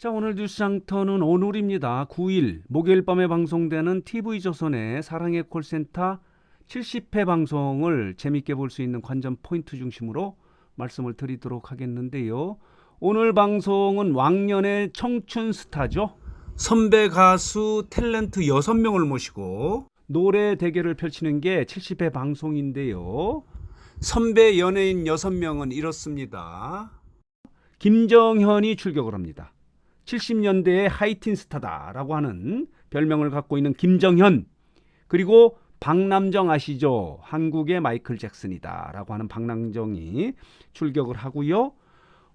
자, 오늘 뉴스 장터는 오늘입니다. 9일 목요일 밤에 방송되는 TV조선의 사랑의 콜센터 70회 방송을 재밌게 볼 수 있는 관전 포인트 중심으로 말씀을 드리도록 하겠는데요. 오늘 방송은 왕년의 청춘 스타죠. 선배 가수 탤런트 6명을 모시고 노래 대결을 펼치는 게 70회 방송인데요. 선배 연예인 6명은 이렇습니다. 김정현이 출격을 합니다. 70년대의 하이틴 스타다라고 하는 별명을 갖고 있는 김정현 그리고 박남정 아시죠? 한국의 마이클 잭슨이다라고 하는 박남정이 출격을 하고요.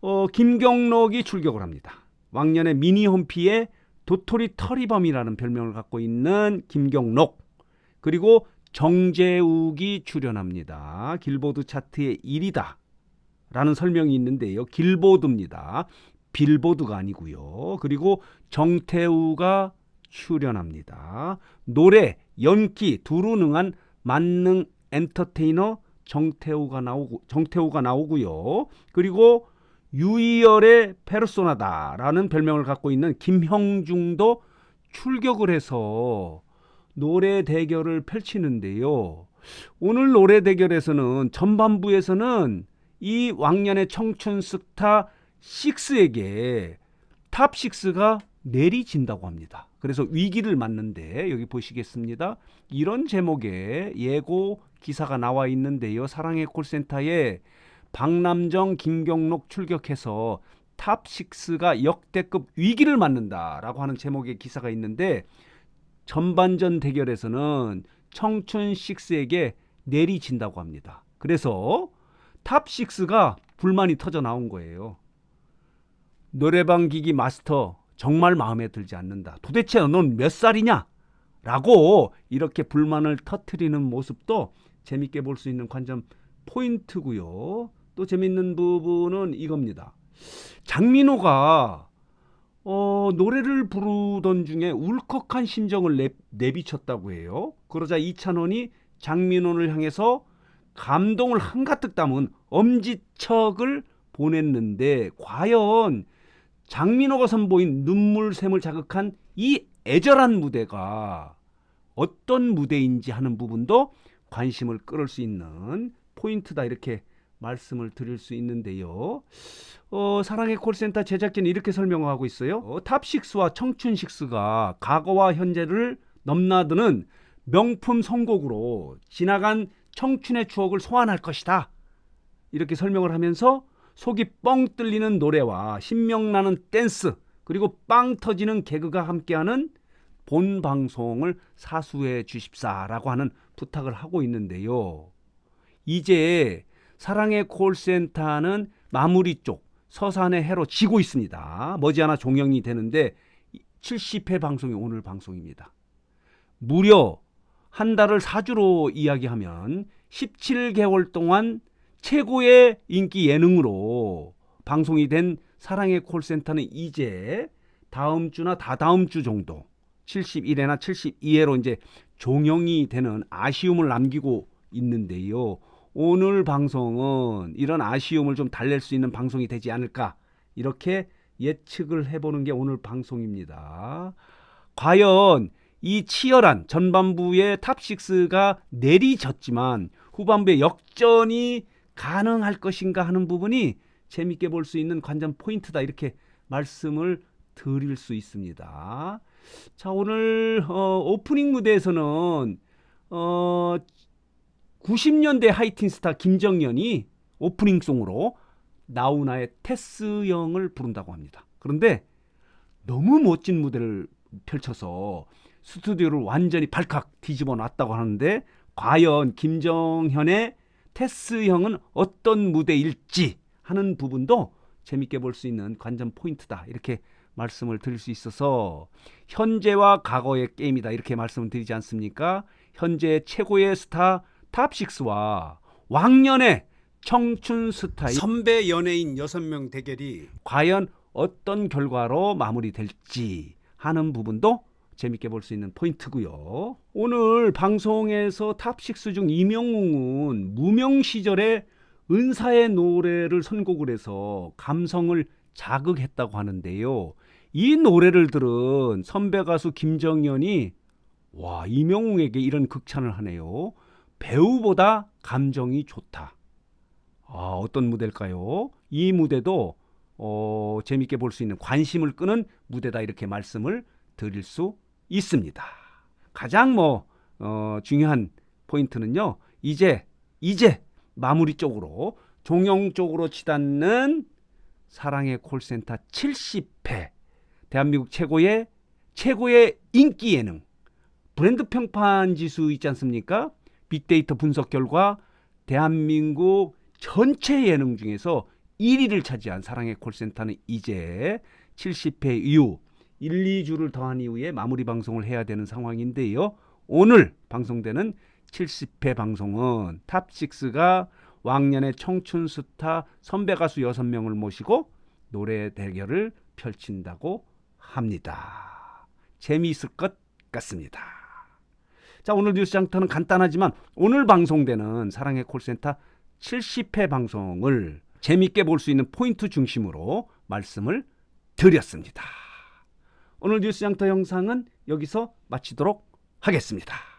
어, 김경록이 출격을 합니다. 왕년의 미니홈피의 도토리 터리범이라는 별명을 갖고 있는 김경록 그리고 정재욱이 출연합니다. 길보드 차트의 1위다. 라는 설명이 있는데요. 길보드입니다. 빌보드가 아니고요. 그리고 정태우가 출연합니다. 노래, 연기 두루 능한 만능 엔터테이너 정태우가 나오고 정태우가 나오고요. 그리고 유이열의 페르소나다라는 별명을 갖고 있는 김형중도 출격을 해서 노래 대결을 펼치는데요. 오늘 노래 대결에서는 전반부에서는 이 왕년의 청춘 스타 6에게 탑 6가 내리진다고 합니다. 그래서 위기를 맞는데 여기 보시겠습니다. 이런 제목의 예고 기사가 나와 있는데요. 사랑의 콜센터에 박남정, 김경록 출격해서 탑 6가 역대급 위기를 맞는다라고 하는 제목의 기사가 있는데 전반전 대결에서는 청춘 6에게 내리진다고 합니다. 그래서 탑 6가 불만이 터져 나온 거예요. 노래방 기기 마스터 정말 마음에 들지 않는다. 도대체 넌 몇 살이냐? 라고 이렇게 불만을 터트리는 모습도 재밌게 볼 수 있는 관점 포인트고요. 또 재밌는 부분은 이겁니다. 장민호가 어, 노래를 부르던 중에 울컥한 심정을 내, 내비쳤다고 해요. 그러자 이찬원이 장민호를 향해서 감동을 한가득 담은 엄지척을 보냈는데 과연 장민호가 선보인 눈물샘을 자극한 이 애절한 무대가 어떤 무대인지 하는 부분도 관심을 끌을 수 있는 포인트다 이렇게 말씀을 드릴 수 있는데요. 어, 사랑의 콜센터 제작진이 이렇게 설명하고 있어요. 어, 탑식스와 청춘식스가 과거와 현재를 넘나드는 명품 선곡으로 지나간 청춘의 추억을 소환할 것이다. 이렇게 설명을 하면서 속이 뻥 뚫리는 노래와 신명나는 댄스 그리고 빵 터지는 개그가 함께하는 본 방송을 사수해 주십사라고 하는 부탁을 하고 있는데요. 이제 사랑의 콜센터는 마무리 쪽 서산의 해로 지고 있습니다. 머지않아 종영이 되는데 70회 방송이 오늘 방송입니다. 무려 한 달을 사주로 이야기하면 17개월 동안 최고의 인기 예능으로 방송이 된 사랑의 콜센터는 이제 다음 주나 다다음 주 정도 71회나 72회로 이제 종영이 되는 아쉬움을 남기고 있는데요. 오늘 방송은 이런 아쉬움을 좀 달랠 수 있는 방송이 되지 않을까 이렇게 예측을 해보는 게 오늘 방송입니다. 과연 이 치열한 전반부의 탑6가 내리졌지만 후반부에 역전이 가능할 것인가 하는 부분이 재밌게 볼 수 있는 관전 포인트다 이렇게 말씀을 드릴 수 있습니다. 자 오늘 어, 오프닝 무대에서는 어, 90년대 하이틴 스타 김정연이 오프닝송으로 나훈아의 테스 형을 부른다고 합니다. 그런데 너무 멋진 무대를 펼쳐서 스튜디오를 완전히 발칵 뒤집어 놨다고 하는데 과연 김정현의 테스 형은 어떤 무대일지 하는 부분도 재밌게 볼 수 있는 관전 포인트다. 이렇게 말씀을 드릴 수 있어서 현재와 과거의 게임이다. 이렇게 말씀을 드리지 않습니까? 현재 최고의 스타 탑6와 왕년의 청춘 스타의 선배 연예인 6명 대결이 과연 어떤 결과로 마무리될지 하는 부분도 재밌게 볼 수 있는 포인트고요. 오늘 방송에서 탑6 중 이명웅은 무명 시절에 은사의 노래를 선곡을 해서 감성을 자극했다고 하는데요. 이 노래를 들은 선배 가수 김정연이 와 이명웅에게 이런 극찬을 하네요. 배우보다 감정이 좋다. 아 어떤 무대일까요? 이 무대도 어, 재밌게 볼 수 있는 관심을 끄는 무대다 이렇게 말씀을 드릴 수 있습니다. 가장 뭐 어, 중요한 포인트는요. 이제 이제 마무리 쪽으로 종영 쪽으로 치닫는 사랑의 콜센터 70회 대한민국 최고의 최고의 인기 예능 브랜드 평판 지수 있지 않습니까? 빅데이터 분석 결과 대한민국 전체 예능 중에서 1위를 차지한 사랑의 콜센터는 이제 70회 이후 1, 2주를 더한 이후에 마무리 방송을 해야 되는 상황인데요. 오늘 방송되는 70회 방송은 탑6가 왕년의 청춘 스타 선배 가수 6명을 모시고 노래 대결을 펼친다고 합니다. 재미있을 것 같습니다. 자, 오늘 뉴스 장터는 간단하지만 오늘 방송되는 사랑의 콜센터 70회 방송을 재밌게 볼 수 있는 포인트 중심으로 말씀을 드렸습니다. 오늘 뉴스 장터 영상은 여기서 마치도록 하겠습니다.